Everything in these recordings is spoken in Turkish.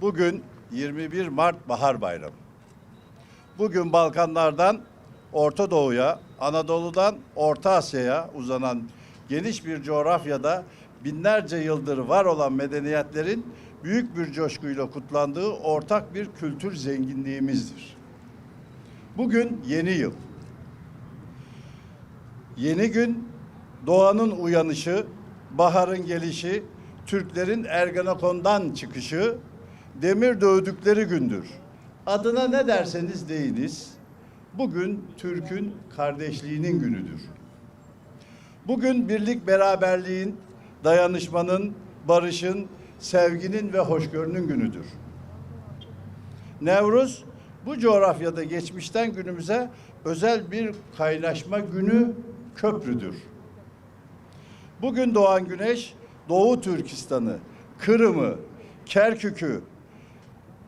Bugün 21 Mart Bahar Bayramı. Bugün Balkanlardan Orta Doğu'ya, Anadolu'dan Orta Asya'ya uzanan geniş bir coğrafyada binlerce yıldır var olan medeniyetlerin büyük bir coşkuyla kutlandığı ortak bir kültür zenginliğimizdir. Bugün yeni yıl. Yeni gün doğanın uyanışı, baharın gelişi, Türklerin Ergenekon'dan çıkışı, demir dövdükleri gündür. Adına ne derseniz deyiniz, bugün Türk'ün kardeşliğinin günüdür. Bugün birlik beraberliğin, dayanışmanın, barışın, sevginin ve hoşgörünün günüdür. Nevruz bu coğrafyada geçmişten günümüze özel bir kaynaşma günü köprüdür. Bugün doğan güneş Doğu Türkistan'ı, Kırım'ı, Kerkük'ü,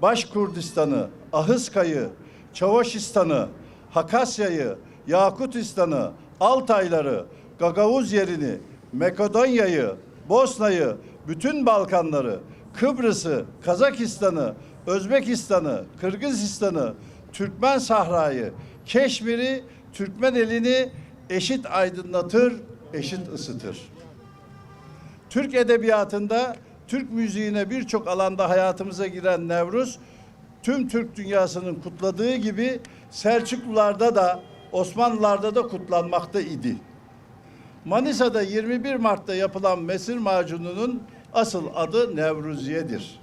Başkurdistan'ı, Ahıska'yı, Çavaşistan'ı, Hakasya'yı, Yakutistan'ı, Altayları, Gagavuz yerini, Makedonya'yı, Bosna'yı, bütün Balkanları, Kıbrıs'ı, Kazakistan'ı, Özbekistan'ı, Kırgızistan'ı, Türkmen Sahra'yı, Keşmir'i, Türkmen elini eşit aydınlatır, eşit ısıtır. Türk edebiyatında, Türk müziğine birçok alanda hayatımıza giren Nevruz, tüm Türk dünyasının kutladığı gibi Selçuklularda da, Osmanlılarda da kutlanmakta idi. Manisa'da 21 Mart'ta yapılan mesir macununun asıl adı Nevruziye'dir.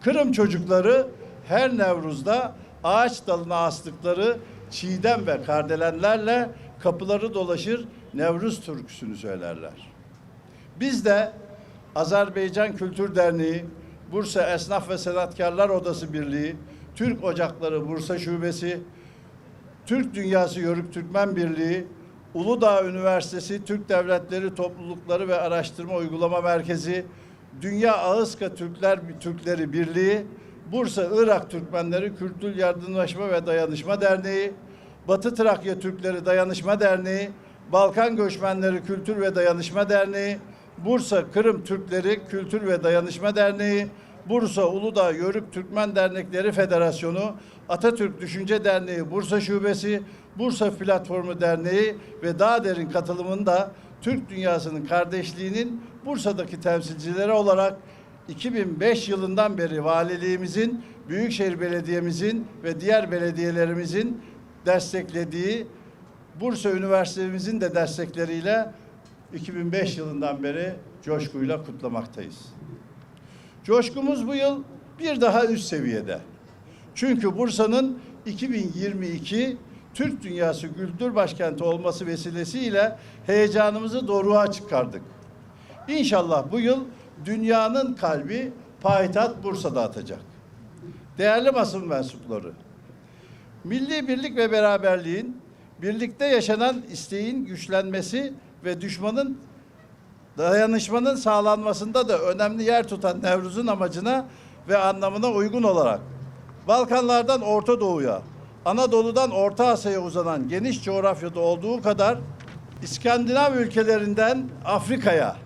Kırım çocukları her Nevruz'da ağaç dalına astıkları çiğdem ve kardelenlerle kapıları dolaşır Nevruz türküsünü söylerler. Biz de Azerbaycan Kültür Derneği, Bursa Esnaf ve Sanatkarlar Odası Birliği, Türk Ocakları Bursa Şubesi, Türk Dünyası Yörük Türkmen Birliği, Uludağ Üniversitesi Türk Devletleri Toplulukları ve Araştırma Uygulama Merkezi, Dünya Ağızka Türkler Türkleri Birliği, Bursa Irak Türkmenleri Kültür Yardımlaşma ve Dayanışma Derneği, Batı Trakya Türkleri Dayanışma Derneği, Balkan Göçmenleri Kültür ve Dayanışma Derneği, Bursa Kırım Türkleri Kültür ve Dayanışma Derneği, Bursa Uludağ Yörük Türkmen Dernekleri Federasyonu, Atatürk Düşünce Derneği Bursa Şubesi, Bursa Platformu Derneği ve daha derin katılımında Türk dünyasının kardeşliğinin Bursa'daki temsilcileri olarak 2005 yılından beri valiliğimizin, Büyükşehir Belediye'mizin ve diğer belediyelerimizin desteklediği Bursa Üniversitemizin de destekleriyle 2005 yılından beri coşkuyla kutlamaktayız. Coşkumuz bu yıl bir daha üst seviyede. Çünkü Bursa'nın 2022 Türk Dünyası Kültür Başkenti olması vesilesiyle heyecanımızı doruğa çıkardık. İnşallah bu yıl dünyanın kalbi payitaht Bursa'da atacak. Değerli basın mensupları, milli birlik ve beraberliğin, birlikte yaşanan isteğin güçlenmesi ve düşmanın dayanışmanın sağlanmasında da önemli yer tutan Nevruz'un amacına ve anlamına uygun olarak Balkanlardan Orta Doğu'ya, Anadolu'dan Orta Asya'ya uzanan geniş coğrafyada olduğu kadar İskandinav ülkelerinden Afrika'ya,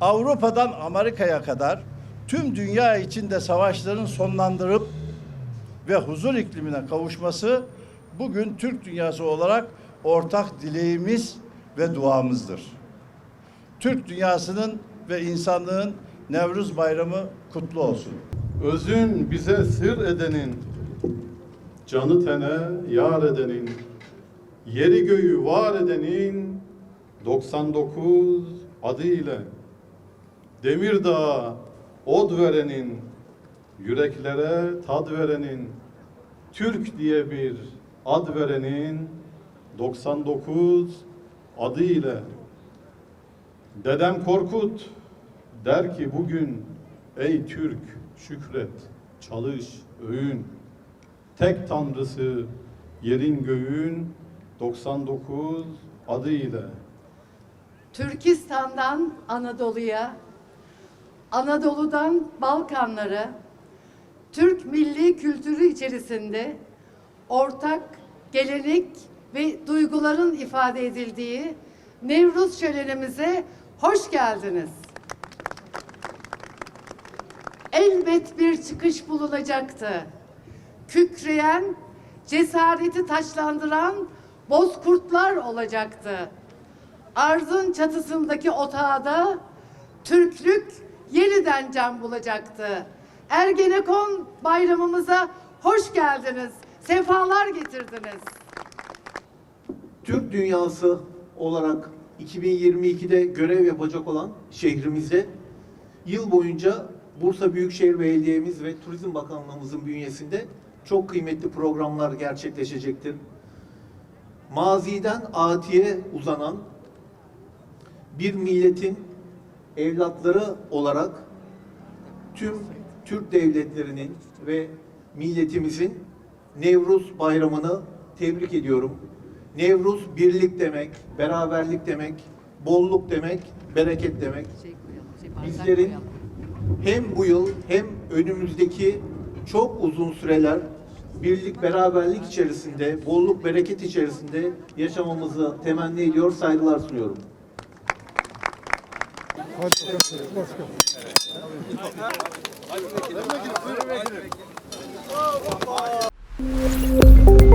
Avrupa'dan Amerika'ya kadar tüm dünya içinde savaşların sonlandırıp ve huzur iklimine kavuşması bugün Türk dünyası olarak ortak dileğimiz ve duamızdır. Türk dünyasının ve insanlığın Nevruz Bayramı kutlu olsun. Özün bize sır edenin, canı tene yar edenin, yeri göğü var edenin 99 adı ile Demirdağ od verenin, yüreklere tad verenin, Türk diye bir ad verenin 99 adı ile Dedem Korkut der ki bugün ey Türk şükret, çalış, övün. Tek tanrısı yerin göğün 99 adı ile. Türkistan'dan Anadolu'ya, Anadolu'dan Balkanlara, Türk milli kültürü içerisinde ortak gelenek ve duyguların ifade edildiği Nevruz şölenimize hoş geldiniz. elbet bir çıkış bulunacaktı. Kükreyen, cesareti taşlandıran bozkurtlar olacaktı. Arzın çatısındaki otağda Türklük yeniden can bulacaktı. Ergenekon bayramımıza hoş geldiniz, sefalar getirdiniz. Türk dünyası olarak 2022'de görev yapacak olan şehrimizde yıl boyunca Bursa Büyükşehir Belediye'miz ve Turizm Bakanlığımızın bünyesinde çok kıymetli programlar gerçekleşecektir. Maziden atiye uzanan bir milletin evlatları olarak tüm Türk devletlerinin ve milletimizin Nevruz bayramını tebrik ediyorum. Nevruz birlik demek, beraberlik demek, bolluk demek, bereket demek. Bizlerin hem bu yıl hem önümüzdeki çok uzun süreler birlik beraberlik içerisinde, bolluk bereket içerisinde yaşamamızı temenni ediyor, saygılar sunuyorum. Hadi.